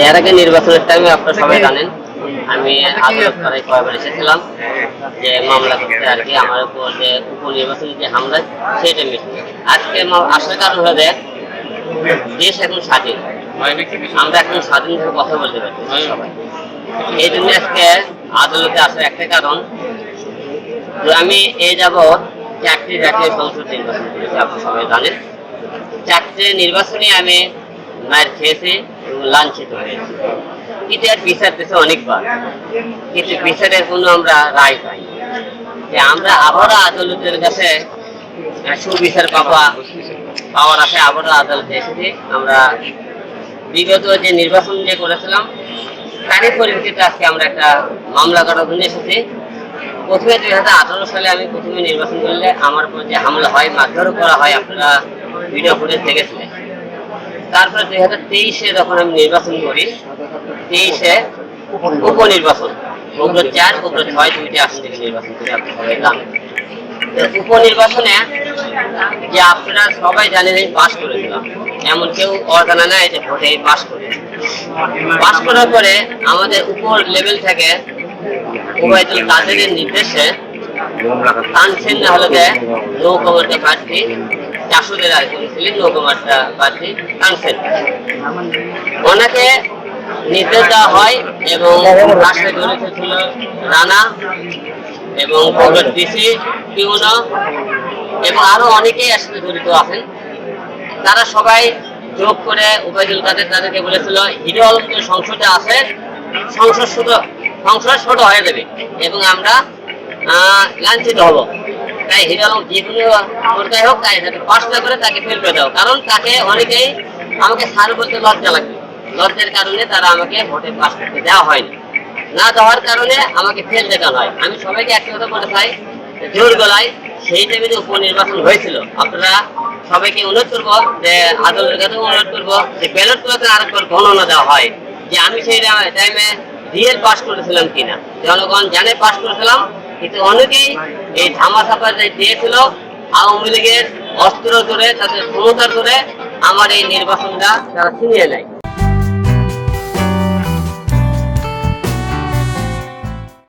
এর আগে নির্বাচনের টাইমে আপনারা সবাই জানেন আমি আদালত করাই কয়েকবার এসেছিলাম যে মামলা করতে আর কি আমার উপর যে উপনির্বাচনী যে হামলা সেটা মিটে। আজকে আসার কারণ হলো যে দেশ এখন স্বাধীন। আমরা এখন স্বাধীন স্বাধীনভাবে কথা বলতে পারি সবাই। এই জন্য আজকে আদালতে আসার একটা কারণ যে আমি এই যাব চাকরি জাতীয় সংসদ নির্বাচন করেছি আপনি সবাই জানেন। চাকরি নির্বাচনে আমি মায়ের খেয়েছে এবং লাঞ্ছিত হয়েছি কিন্তু এর বিচার পেয়েছে অনেকবার। কিন্তু বিচারের কোনো আমরা রায় পাই যে আমরা আবারও আদালতের কাছে সুবিচার পাওয়া, পাওয়ার আছে আবারও আদালতে এসেছি। আমরা বিগত যে নির্বাচন যে করেছিলাম, তারই পরিপ্রেক্ষিতে আজকে আমরা একটা মামলা করার জন্য এসেছি। প্রথমে দুই হাজার আঠারো সালে আমি প্রথমে নির্বাচন করলে আমার উপর যে হামলা হয় মারধর করা হয়, আপনারা ভিডিও ফুটেজ দেখেছিলেন। তারপরে দুই হাজার তেইশে যখন আমি নির্বাচন করি, তেইশে উপনির্বাচন। অগ্র চার অগ্র ছয় দুইটি থেকে নির্বাচন করি আপনি সবাই উপনির্বাচনে যে আপনারা সবাই জানেন, আমি পাশ করেছিলাম এমন কেউ অজানা নাই যে ভোটে পাশ করে। পাশ করার পরে আমাদের উপর লেভেল থেকে ওবায়দুল কাদেরের নির্দেশে তানসেন না হলে যে নৌকমার্কা প্রার্থী তানসেন ওনাকে নির্দেশ দেওয়া হয় এবং তার সাথে জড়িত ছিল রানা এবং ডিসি এবং আরও অনেকেই এর সাথে জড়িত আছেন। তারা সবাই যোগ করে উবাইদুল কাদের তাদেরকে বলেছিল, হিরো সংসদে আছে, সংসদ শুধু, সংসদ ছোট হয়ে যাবে এবং আমরা লাঞ্ছিত হব। হোক, তাই না করে তাকে দাও। কারণ তাকে অনেকেই আমাকে সার বলতে লজ্জা লাগবে লজ্জার কারণে তারা আমাকে ভোটে করতে দেওয়া হয়নি না। দেওয়ার কারণে আমাকে ফেল দেখানো হয়। আমি সবাইকে একটা কথা বলে চাই জোর গলায় সেই টাইমে উপনির্বাচন হয়েছিল। আপনারা সবাইকে অনুরোধ করব যে আদালতের কাছে অনুরোধ করব যে ব্যালট পেপারে আরেকবার গণনা দেওয়া হয়। যে আমি সেই টাইমে রিয়েল পাস করেছিলাম কিনা? জনগণ জানে পাস করেছিলাম, কিন্তু অনেকেই এই ধামা ছাপা যে দিয়েছিল, আওয়ামী লীগের অস্ত্র ধরে, তাদের ক্ষমতা ধরে আমার এই নির্বাচনটা তারা ছিনিয়ে নেয়।